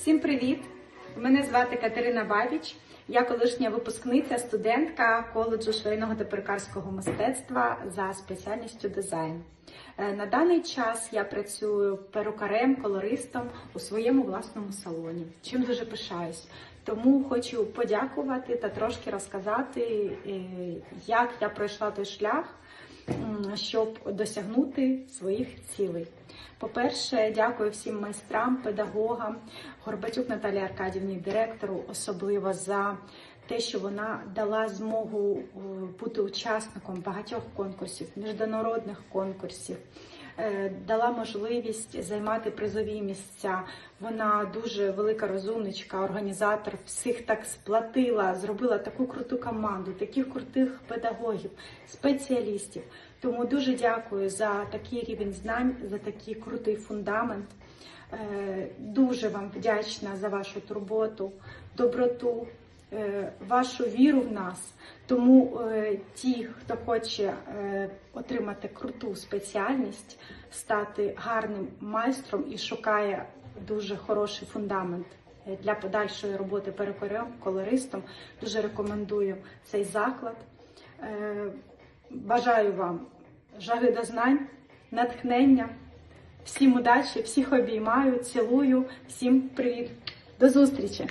Всім привіт! Мене звати Катерина Бабіч. Я колишня випускниця, студентка коледжу швейного та перукарського мистецтва за спеціальністю дизайн. Е, На даний час я працюю перукарем, колористом у своєму власному салоні, чим дуже пишаюсь. Тому хочу подякувати та трошки розказати, е, як я пройшла той шлях, щоб досягнути своїх цілей. По-перше, дякую всім майстрам, педагогам, Горбатюк Наталії Аркадівні, директору, особливо за те, що вона дала змогу е, бути учасником багатьох конкурсів, міжнародних конкурсів, дала можливість займати призові місця. Вона дуже велика розумничка, організатор, всіх так сплатила, зробила таку круту команду, таких крутих педагогів, спеціалістів. Тому дуже дякую за такий рівень знань, за такий крутий фундамент. Е, Дуже вам вдячна за вашу турботу, доброту, е, вашу віру в нас. Тому е, ті, хто хоче е, отримати круту спеціальність, стати гарним майстром і шукає дуже хороший фундамент е, для подальшої роботи перукарем, колористом, дуже рекомендую цей заклад. Е, Бажаю вам жаги до знань, натхнення. Всім удачі, всіх обіймаю, цілую, всім привіт. До зустрічі!